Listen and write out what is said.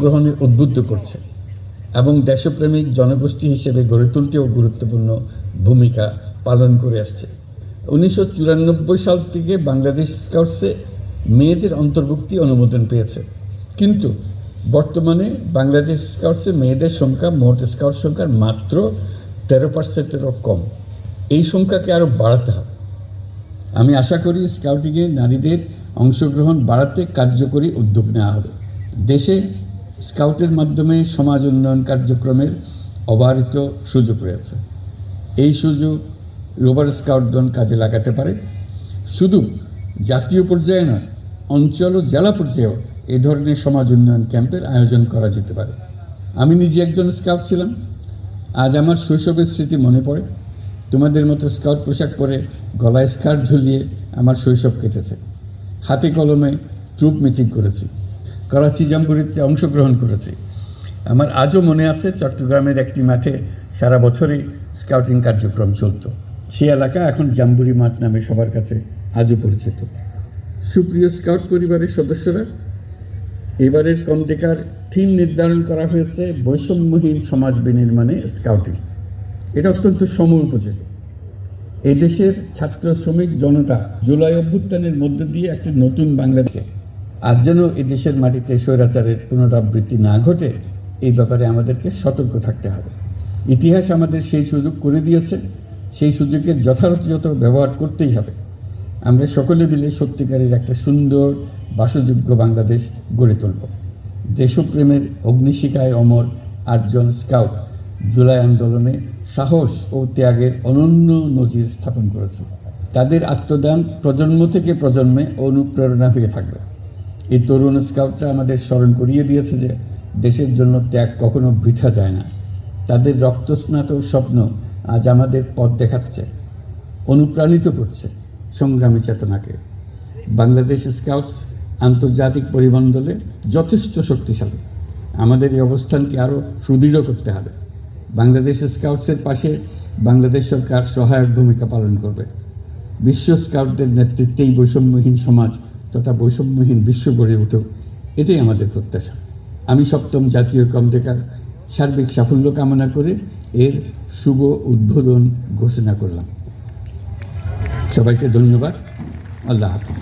গ্রহণে উদ্বুদ্ধ করছে এবং দেশপ্রেমিক জনগোষ্ঠী হিসেবে গড়ে তুলতেও গুরুত্বপূর্ণ ভূমিকা পালন করে আসছে। উনিশশো চুরানব্বই সাল থেকে বাংলাদেশ স্কাউটসে মেয়েদের অন্তর্ভুক্তি অনুমোদন পেয়েছে। কিন্তু বর্তমানে বাংলাদেশ স্কাউটসে মেয়েদের সংখ্যা, মোট স্কাউট সংখ্যার মাত্র তেরো পার্সেন্টেরও কম। এই সংখ্যাকে আরও বাড়াতে হবে। আমি আশা করি স্কাউটিংয়ে নারীদের অংশগ্রহণ বাড়াতে কার্যকরী উদ্যোগ নেওয়া হবে। দেশে স্কাউটের মাধ্যমে সমাজ উন্নয়ন কার্যক্রমের অবারিত সুযোগ রয়েছে। এই সুযোগ রোভার স্কাউটগণ কাজে লাগাতে পারে। শুধু জাতীয় পর্যায়ে নয়, অঞ্চল ও জেলা পর্যায়েও এ ধরনের সমাজ উন্নয়ন ক্যাম্পের আয়োজন করা যেতে পারে। আমি নিজে একজন স্কাউট ছিলাম। আজ আমার শৈশবের স্মৃতি মনে পড়ে। তোমাদের মতো স্কাউট পোশাক পরে গলায় স্কার্ট ঝুলিয়ে আমার শৈশব কেটেছে। হাতে কলমে ট্রুপ মিটিং করেছি। করাচি জাম্বুরিতে অংশগ্রহণ করেছি। আমার আজও মনে আছে চট্টগ্রামের একটি মাঠে সারা বছরই স্কাউটিং কার্যক্রম চলতো। সেই এলাকা এখন জাম্বুরি মাঠ নামে সবার কাছে আজও পরিচিত। সুপ্রিয় স্কাউট পরিবারের সদস্যরা, এবারের কমডেকার থিম নির্ধারণ করা হয়েছে বৈষম্যহীন সমাজ বিনির্মাণে স্কাউটিং। এটা অত্যন্ত সম উপযোগী। এই দেশের ছাত্র শ্রমিক জনতা জুলাই অভ্যুত্থানের মধ্য দিয়ে একটি নতুন বাংলাদেশে আর যেন এই দেশের মাটিতে স্বৈরাচারের পুনরাবৃত্তি না ঘটে, এই ব্যাপারে আমাদেরকে সতর্ক থাকতে হবে। ইতিহাস আমাদের সেই সুযোগ করে দিয়েছে, সেই সুযোগের যথাযথ ব্যবহার করতেই হবে। আমরা সকলে মিলে সত্যিকারের একটা সুন্দর, বাসযোগ্য বাংলাদেশ গড়ে তুলব। দেশপ্রেমের অগ্নিশিখায় অমর আটজন স্কাউট জুলাই আন্দোলনে সাহস ও ত্যাগের অনন্য নজির স্থাপন করেছে। তাদের আত্মদান প্রজন্ম থেকে প্রজন্মে অনুপ্রেরণা হয়ে থাকবে। এই তরুণ স্কাউটরা আমাদের স্মরণ করিয়ে দিয়েছে যে দেশের জন্য ত্যাগ কখনো বৃথা যায় না। তাদের রক্তস্নাত স্বপ্ন আজ আমাদের পথ দেখাচ্ছে, অনুপ্রাণিত করছে সংগ্রামী চেতনাকে। বাংলাদেশ স্কাউটস আন্তর্জাতিক পরিমণ্ডলে যথেষ্ট শক্তিশালী। আমাদের এই অবস্থানকে আরও সুদৃঢ় করতে হবে। বাংলাদেশ স্কাউটসের পাশে বাংলাদেশ সরকার সহায়ক ভূমিকা পালন করবে। বিশ্ব স্কাউটদের নেতৃত্বেই বৈষম্যহীন সমাজ তথা বৈষম্যহীন বিশ্ব গড়ে উঠুক, এটাই আমাদের প্রত্যাশা। আমি সপ্তম জাতীয় কমটেকার সার্বিক সাফল্য কামনা করে এর শুভ উদ্বোধন ঘোষণা করলাম। সবাইকে ধন্যবাদ। আল্লাহ হাফিজ।